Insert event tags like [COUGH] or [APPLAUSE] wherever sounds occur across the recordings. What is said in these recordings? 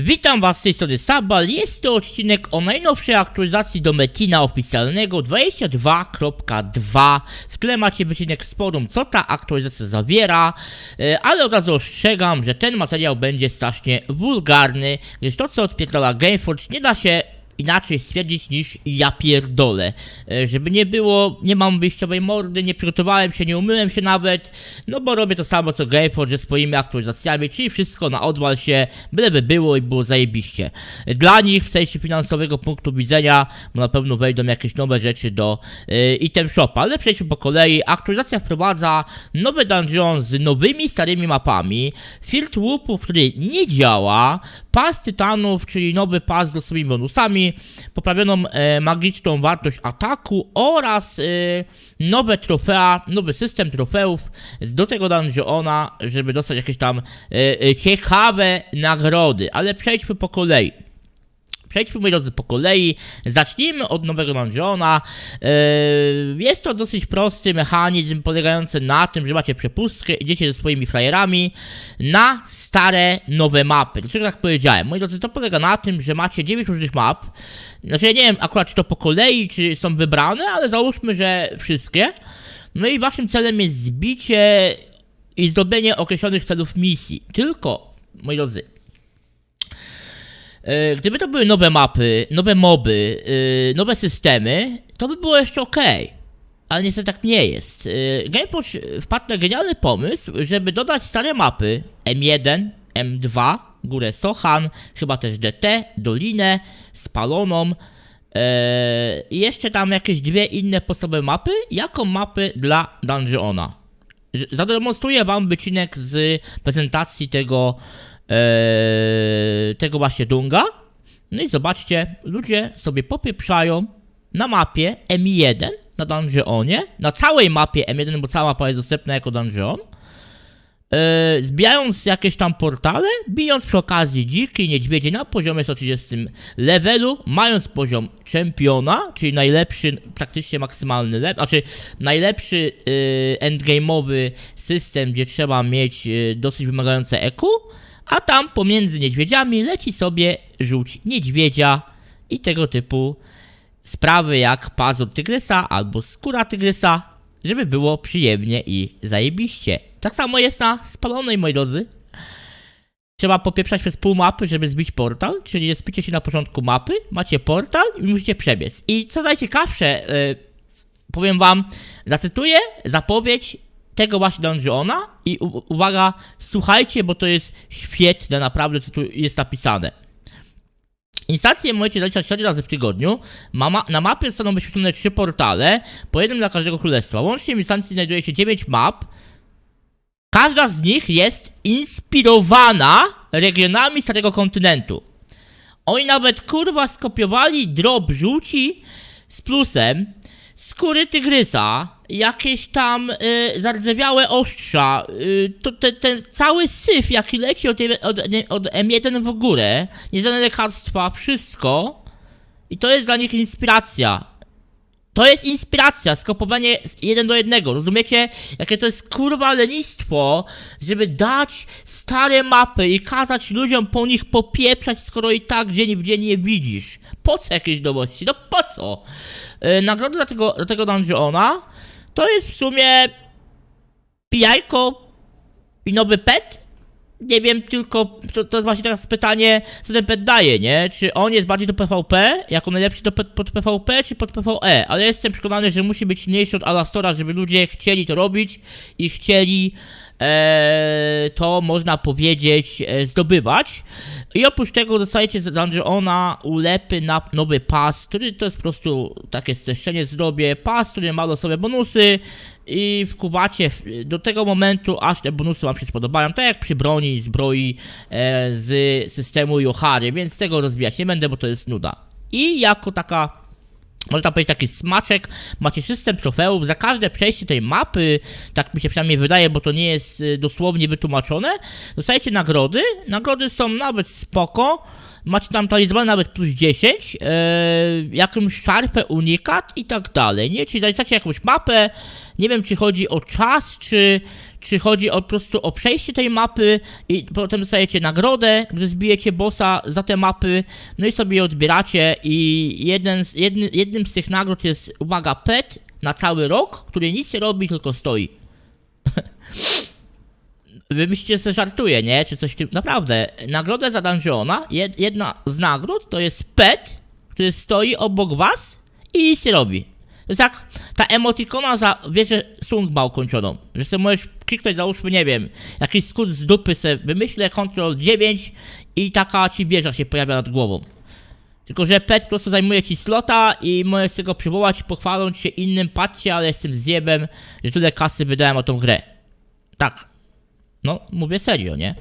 Witam was z tej strony Sabal, jest to odcinek o najnowszej aktualizacji do Metina oficjalnego 22.2 W tle macie wycinek z forum, co ta aktualizacja zawiera e, Ale od razu ostrzegam, że ten materiał będzie strasznie wulgarny Gdyż to co odpierdala Gameforge nie da się inaczej stwierdzić niż ja pierdolę. E, Żeby nie było, nie mam wyjściowej mordy, nie przygotowałem się, nie umyłem się nawet, no bo robię to samo co Gameforge ze swoimi aktualizacjami, czyli wszystko na odwal się, byleby było i było zajebiście. Dla nich w sensie finansowego punktu widzenia, na pewno wejdą jakieś nowe rzeczy do y, item shopa, ale przejdźmy po kolei. Aktualizacja wprowadza nowy dungeon z nowymi starymi mapami, Field Whoopów, który nie działa, pas tytanów, czyli nowy pas z losowymi bonusami, poprawioną e, magiczną wartość ataku oraz e, nowe trofea, nowy system trofeów do tego dungeona, żeby dostać jakieś tam e, e, ciekawe nagrody. Ale przejdźmy po kolei. Przejdźmy, moi drodzy, po kolei. Zacznijmy od nowego dungeona. Yy, jest to dosyć prosty mechanizm polegający na tym, że macie przepustkę, idziecie ze swoimi frajerami na stare, nowe mapy. Dlaczego tak powiedziałem? Moi drodzy, to polega na tym, że macie 9 różnych map. Znaczy, ja nie wiem akurat, czy to po kolei, czy są wybrane, ale załóżmy, że wszystkie. No i waszym celem jest zbicie i zdobienie określonych celów misji. Tylko, moi drodzy, Gdyby to były nowe mapy, nowe moby, e, nowe systemy, to by było jeszcze ok. Ale niestety tak nie jest. E, Gameforge wpadł na genialny pomysł, żeby dodać stare mapy M1, M2, górę Sohan, chyba też DT, Dolinę, Spaloną e, i jeszcze tam jakieś dwie inne podstawowe mapy, jako mapy dla Dungeona. Zademonstruję wam wycinek z prezentacji tego e, tego właśnie Dunga. No i zobaczcie, ludzie sobie popieprzają na mapie M1 na Dungeonie, na całej mapie M1, bo cała mapa jest dostępna jako Dungeon. E, zbijając jakieś tam portale, bijąc przy okazji dziki niedźwiedzie na poziomie 130 levelu, mając poziom czempiona, czyli najlepszy, praktycznie maksymalny level, znaczy najlepszy e, endgame'owy system, gdzie trzeba mieć e, dosyć wymagające EQ, a tam pomiędzy niedźwiedziami leci sobie żółć niedźwiedzia i tego typu sprawy jak pazur tygrysa albo skóra tygrysa, żeby było przyjemnie i zajebiście. Tak samo jest na spalonej, moi drodzy. Trzeba popieprzać przez pół mapy, żeby zbić portal, czyli spicie się na początku mapy, macie portal i musicie przebiec. I co najciekawsze, yy, powiem wam, zacytuję zapowiedź tego właśnie dungeona i u- uwaga, słuchajcie, bo to jest świetne naprawdę, co tu jest napisane. Instancje możecie zaliczać 4 razy w tygodniu. Mama, na mapie zostaną wyświetlone 3 portale, po jednym dla każdego królestwa. Łącznie w instancji znajduje się 9 map. Każda z nich jest inspirowana regionami Starego Kontynentu. Oni nawet kurwa skopiowali drop żółci z plusem, skóry tygrysa, jakieś tam y, zardzewiałe ostrza, y, to te, ten cały syf jaki leci od, od, od M1 w górę, nieznane lekarstwa, wszystko i to jest dla nich inspiracja. To jest inspiracja, skopowanie jeden do jednego, rozumiecie? Jakie to jest kurwa lenistwo, żeby dać stare mapy i kazać ludziom po nich popieprzać, skoro i tak gdzie nigdzie nie widzisz. Po co jakieś nowości? No po co? Yy, nagrody dla tego, dla tego dungeona to jest w sumie pijajko i nowy pet? Nie wiem, tylko to, to jest właśnie teraz pytanie, co ten pet daje, nie? Czy on jest bardziej do PvP, jako najlepszy do, pe- pod PvP, czy pod PvE? Ale jestem przekonany, że musi być mniejszy od Alastora, żeby ludzie chcieli to robić i chcieli e, to, można powiedzieć, e, zdobywać. I oprócz tego dostajecie z Dungeona ulepy na nowy pas, który to jest po prostu takie streszczenie zrobię, pas, który ma losowe bonusy i wkuwacie do tego momentu, aż te bonusy wam się spodobają, tak jak przy broni, zbroi e, z systemu Johary, więc tego rozwijać nie będę, bo to jest nuda. I jako taka można powiedzieć taki smaczek, macie system trofeów, za każde przejście tej mapy, tak mi się przynajmniej wydaje, bo to nie jest y, dosłownie wytłumaczone, dostajecie nagrody, nagrody są nawet spoko, macie tam talizman nawet plus 10, e, jakąś szarpę, unikat i tak dalej, nie? Czyli zaliczacie jakąś mapę, Nie wiem, czy chodzi o czas, czy, czy chodzi o, po prostu o przejście tej mapy i potem dostajecie nagrodę, gdy zbijecie bossa za te mapy, no i sobie je odbieracie i jeden z, jedny, jednym z tych nagród jest, uwaga, pet na cały rok, który nic nie robi, tylko stoi. [LAUGHS] Wy myślicie, że żartuję, nie? Czy coś tym... Naprawdę, nagrodę za dungeona, jed, jedna z nagród to jest pet, który stoi obok was i nic nie robi. To jest jak ta emotikona za Sung ma ukończoną. Że sobie możesz kliknąć, załóżmy, nie wiem, jakiś skrót z dupy sobie wymyślę, Ctrl 9 i taka ci wieża się pojawia nad głową. Tylko, że pet po prostu zajmuje ci slota i możesz sobie go przywołać, pochwaląc się innym, patrzcie, ale jestem zjebem, że tyle kasy wydałem o tą grę. Tak. No, mówię serio, nie?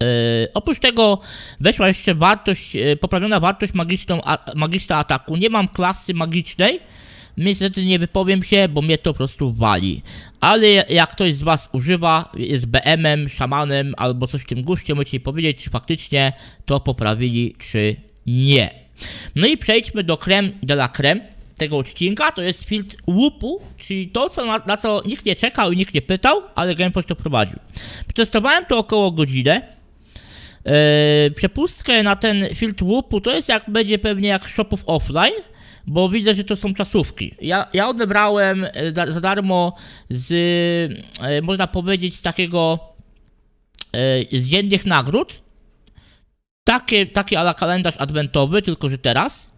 Yy, oprócz tego weszła jeszcze wartość, yy, poprawiona wartość magiczną, a, magiczna ataku. Nie mam klasy magicznej, niestety nie wypowiem się, bo mnie to po prostu wali. Ale jak ktoś z was używa, jest BM-em, szamanem albo coś w tym guście, możecie powiedzieć, czy faktycznie to poprawili, czy nie. No i przejdźmy do creme de la creme tego odcinka, to jest filtr łupu, czyli to, co na, na co nikt nie czekał i nikt nie pytał, ale Gamepost to prowadził. Przetestowałem to około godzinę. Yy, przepustkę na ten filtr łupu to jest jak będzie pewnie jak shopów offline, bo widzę, że to są czasówki. Ja, ja odebrałem e, za, za darmo z, e, można powiedzieć, z takiego e, z dziennych nagród. Takie, taki ala kalendarz adwentowy, tylko że teraz.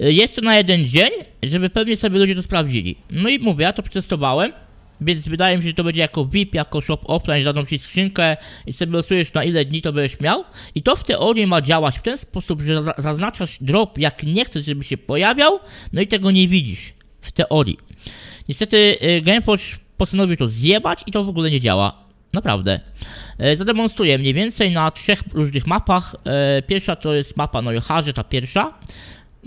E, Jest to na jeden dzień, żeby pewnie sobie ludzie to sprawdzili. No i mówię, ja to przetestowałem, więc wydaje mi się, że to będzie jako VIP, jako shop offline, dadzą ci skrzynkę i sobie losujesz na ile dni to będziesz miał. I to w teorii ma działać w ten sposób, że za- zaznaczasz drop jak nie chcesz, żeby się pojawiał, no i tego nie widzisz. W teorii. Niestety y, GamePosh postanowił to zjebać i to w ogóle nie działa. Naprawdę. E, Zademonstruję mniej więcej na trzech różnych mapach. Pierwsza to jest mapa Nojoharze, ta pierwsza.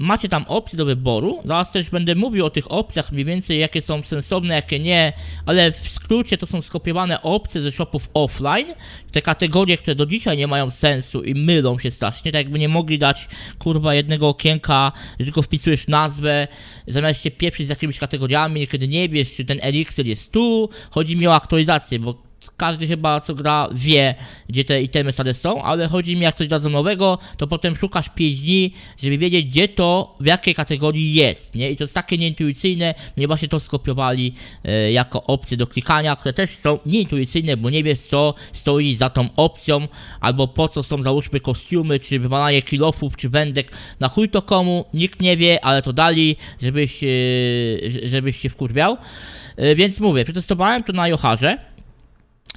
Macie tam opcje do wyboru. Zaraz też będę mówił o tych opcjach, mniej więcej jakie są sensowne, jakie nie, ale w skrócie to są skopiowane opcje ze shopów offline. Te kategorie, które do dzisiaj nie mają sensu i mylą się strasznie, tak jakby nie mogli dać kurwa jednego okienka, tylko wpisujesz nazwę, zamiast się pieprzyć z jakimiś kategoriami, kiedy nie wiesz, czy ten eliksir jest tu. Chodzi mi o aktualizację, bo każdy chyba co gra wie, gdzie te itemy stale są, ale chodzi mi jak coś dadzą nowego, to potem szukasz 5 dni, żeby wiedzieć gdzie to, w jakiej kategorii jest, nie? I to jest takie nieintuicyjne, i właśnie to skopiowali e, jako opcje do klikania, które też są nieintuicyjne, bo nie wiesz co stoi za tą opcją, albo po co są załóżmy kostiumy, czy wywalanie kilofów, czy wędek, na chuj to komu, nikt nie wie, ale to dali, żebyś, e, żebyś się wkurwiał. E, więc mówię, przetestowałem to na Joharze,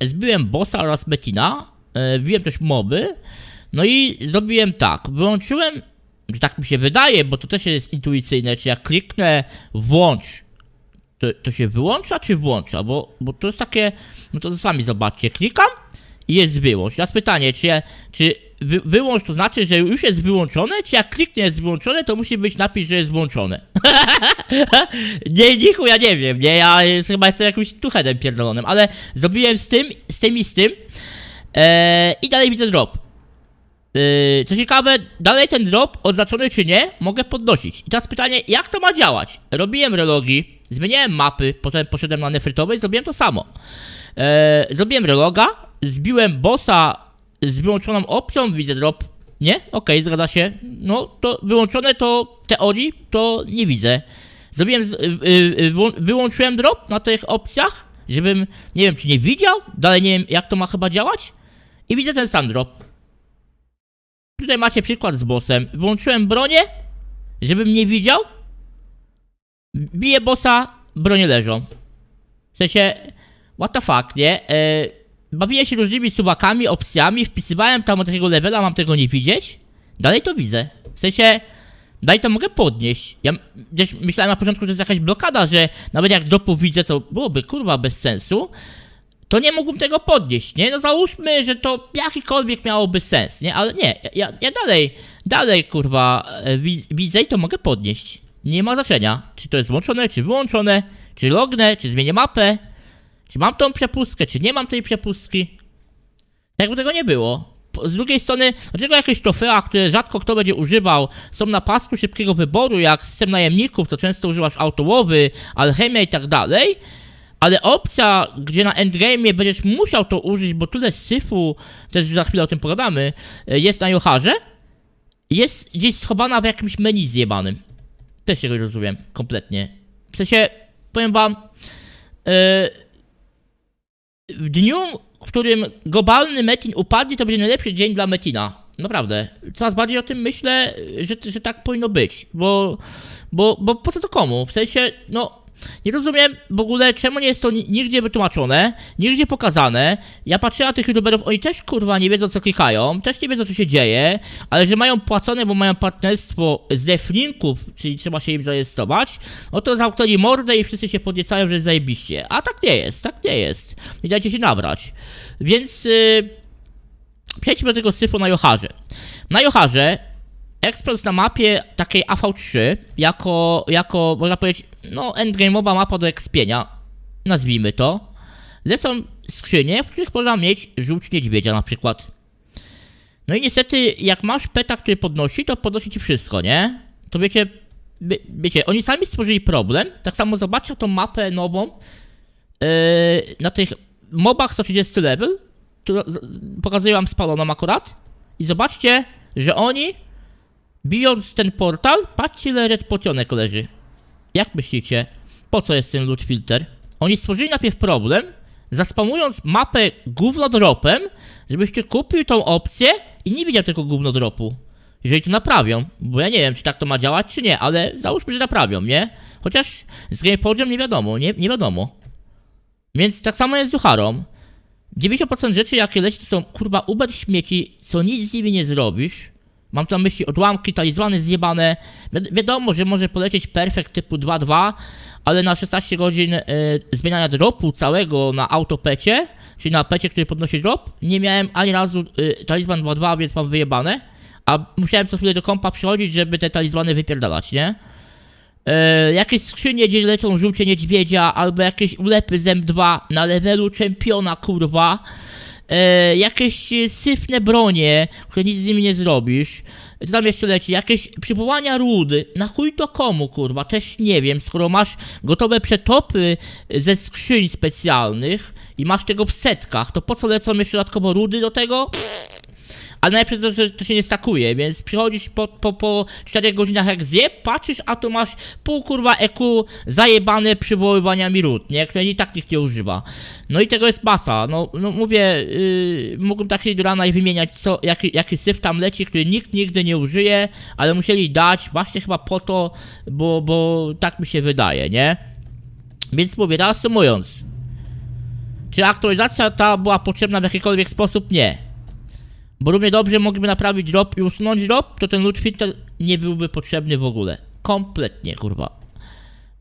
zbiłem bossa oraz Betina, e, wbiłem też moby, no i zrobiłem tak, wyłączyłem, że tak mi się wydaje, bo to też jest intuicyjne, czy jak kliknę włącz, to, to się wyłącza czy włącza, bo, bo to jest takie, no to sami zobaczcie, klikam i jest wyłącz. Teraz pytanie, czy, czy wy, wyłącz to znaczy, że już jest wyłączone, czy jak kliknę jest wyłączone, to musi być napis, że jest włączone. [LAUGHS] nie, nichu, ja nie wiem, nie, ja chyba jestem jakimś tuchedem pierdolonym, ale zrobiłem z tym, z tym i z tym eee, i dalej widzę drop. Eee, co ciekawe, dalej ten drop, oznaczony czy nie, mogę podnosić. I teraz pytanie, jak to ma działać? Robiłem relogi, zmieniałem mapy, potem poszedłem na nefrytowe i zrobiłem to samo. Eee, zrobiłem reloga, zbiłem bossa z wyłączoną opcją, widzę drop. Nie? Okej, zgadza się. No, to wyłączone to teorii, to nie widzę. Zrobiłem, y, y, y, wyłą- wyłączyłem drop na tych opcjach, żebym, nie wiem, czy nie widział, dalej nie wiem, jak to ma chyba działać. I widzę ten sam drop. Tutaj macie przykład z bossem. Wyłączyłem bronię, żebym nie widział. Biję bossa, bronie leżą. W sensie, what the fuck, nie? E, bawiłem się różnymi suwakami, opcjami, wpisywałem tam od takiego levela, mam tego nie widzieć. Dalej to widzę. W sensie, dalej to mogę podnieść. Ja gdzieś myślałem na początku, że jest jakaś blokada, że nawet jak dropu widzę, to byłoby kurwa bez sensu. To nie mógłbym tego podnieść, nie? No załóżmy, że to jakikolwiek miałoby sens, nie? Ale nie, ja, ja dalej, dalej kurwa e, wi- widzę i to mogę podnieść. Nie ma znaczenia, czy to jest włączone, czy wyłączone, czy lognę, czy zmienię mapę, czy mam tą przepustkę, czy nie mam tej przepustki. Tak jakby tego nie było. z drugiej strony, dlaczego jakieś trofea, które rzadko kto będzie używał, są na pasku szybkiego wyboru, jak system najemników, co często używasz autołowy, alchemia i tak dalej, ale opcja, gdzie na endgame'ie będziesz musiał to użyć, bo tyle syfu, też za chwilę o tym pogadamy, e, jest na Joharze, jest gdzieś schowana w jakimś menu zjebanym. Też się rozumiem, kompletnie. W sensie, powiem wam, e, w dniu, w którym globalny Metin upadnie, to będzie najlepszy dzień dla Metina. Naprawdę. Coraz bardziej o tym myślę, że, że tak powinno być. Bo, bo, bo po co to komu? W sensie, no. Nie rozumiem w ogóle, czemu nie jest to ni- nigdzie wytłumaczone, nigdzie pokazane. Ja patrzę na tych youtuberów, oni też kurwa nie wiedzą co klikają, też nie wiedzą co się dzieje, ale że mają płacone, bo mają partnerstwo z deflinków, czyli trzeba się im zarejestrować, no to zamknęli mordę i wszyscy się podniecają, że jest zajebiście. A tak nie jest, tak nie jest. Nie dajcie się nabrać. Więc yy, przejdźmy do tego syfu na Joharze. Na Joharze Express na mapie takiej AV3 jako, jako można powiedzieć, no endgame'owa mapa do ekspienia, nazwijmy to, lecą skrzynie, w których można mieć żółć niedźwiedzia na przykład. No i niestety, jak masz peta, który podnosi, to podnosi ci wszystko, nie? To wiecie, wie, wiecie, oni sami stworzyli problem, tak samo zobaczcie tą mapę nową yy, na tych mobach 130 level, którą pokazuję wam spaloną akurat i zobaczcie, że oni Bijąc ten portal, patrzcie ile red pocionek leży. Jak myślicie, po co jest ten loot filter? Oni stworzyli najpierw problem, zaspamując mapę gównodropem, żebyście kupił tą opcję i nie widział tego gównodropu. Jeżeli to naprawią, bo ja nie wiem, czy tak to ma działać, czy nie, ale załóżmy, że naprawią, nie? Chociaż z GamePodem nie wiadomo, nie, nie wiadomo. Więc tak samo jest z Zucharą. 90% rzeczy, jakie leci, to są kurwa uber śmieci, co nic z nimi nie zrobisz. Mam tu na myśli odłamki, talizmany zjebane. Wi- wiadomo, że może polecieć perfekt typu 2.2, ale na 16 godzin y, zmieniania dropu całego na autopecie, czyli na pecie, który podnosi drop, nie miałem ani razu y, talizman 2.2, więc mam wyjebane. A musiałem co chwilę do kompa przychodzić, żeby te talizmany wypierdalać, nie? E, jakieś skrzynie, gdzie lecą żółcie niedźwiedzia, albo jakieś ulepy zem 2 na levelu czempiona, kurwa. E, jakieś syfne bronie, które nic z nimi nie zrobisz. Co tam jeszcze leci? Jakieś przywołania rudy. Na chuj to komu, kurwa? Też nie wiem. Skoro masz gotowe przetopy ze skrzyń specjalnych i masz tego w setkach, to po co lecą jeszcze dodatkowo rudy do tego? Ale najpierw to, że to się nie stakuje, więc przychodzisz po, po, po 4 godzinach jak zje, patrzysz, a tu masz pół kurwa EQ zajebane przywoływaniami ród, nie? Które i tak nikt nie używa. No i tego jest masa, no, no mówię, yy, mógłbym tak do rana i wymieniać co, jaki, jaki syf tam leci, który nikt nigdy nie użyje, ale musieli dać właśnie chyba po to, bo, bo tak mi się wydaje, nie? Więc mówię, reasumując, czy aktualizacja ta była potrzebna w jakikolwiek sposób? Nie. Bo równie dobrze mogliby naprawić drop i usunąć drop, to ten loot filter nie byłby potrzebny w ogóle. Kompletnie, kurwa.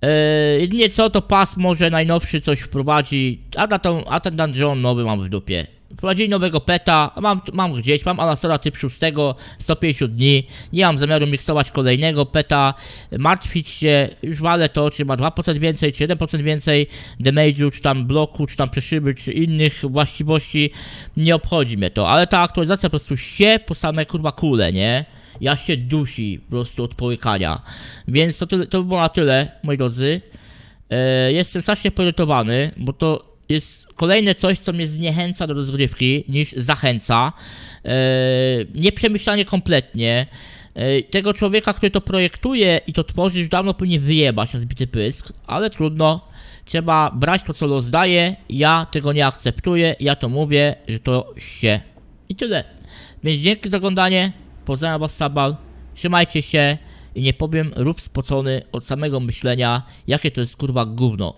Eee, jedynie co, to pas może najnowszy coś wprowadzi, a, na tą, a ten dungeon nowy mam w dupie. Wprowadzili nowego peta, mam, mam gdzieś, mam Alastora typ 6, 150 dni, nie mam zamiaru miksować kolejnego peta, martwić się, już walę to, czy ma 2% więcej, czy 1% więcej damage'u, czy tam bloku, czy tam przeszyby, czy innych właściwości, nie obchodzi mnie to, ale ta aktualizacja po prostu się po same kurwa kule, nie? Ja się dusi po prostu od połykania. Więc to, tyle, to by było na tyle, moi drodzy. E, jestem strasznie poirytowany, bo to jest kolejne coś, co mnie zniechęca do rozgrywki, niż zachęca. E, nieprzemyślanie kompletnie. E, tego człowieka, który to projektuje i to tworzy, już dawno powinien wyjebać na zbity pysk, ale trudno. Trzeba brać to, co los daje. Ja tego nie akceptuję. Ja to mówię, że to się. I tyle. Więc dzięki za oglądanie. Pozdrawiam was, Sabal. Trzymajcie się. I nie powiem, rób spocony od samego myślenia, jakie to jest kurwa gówno.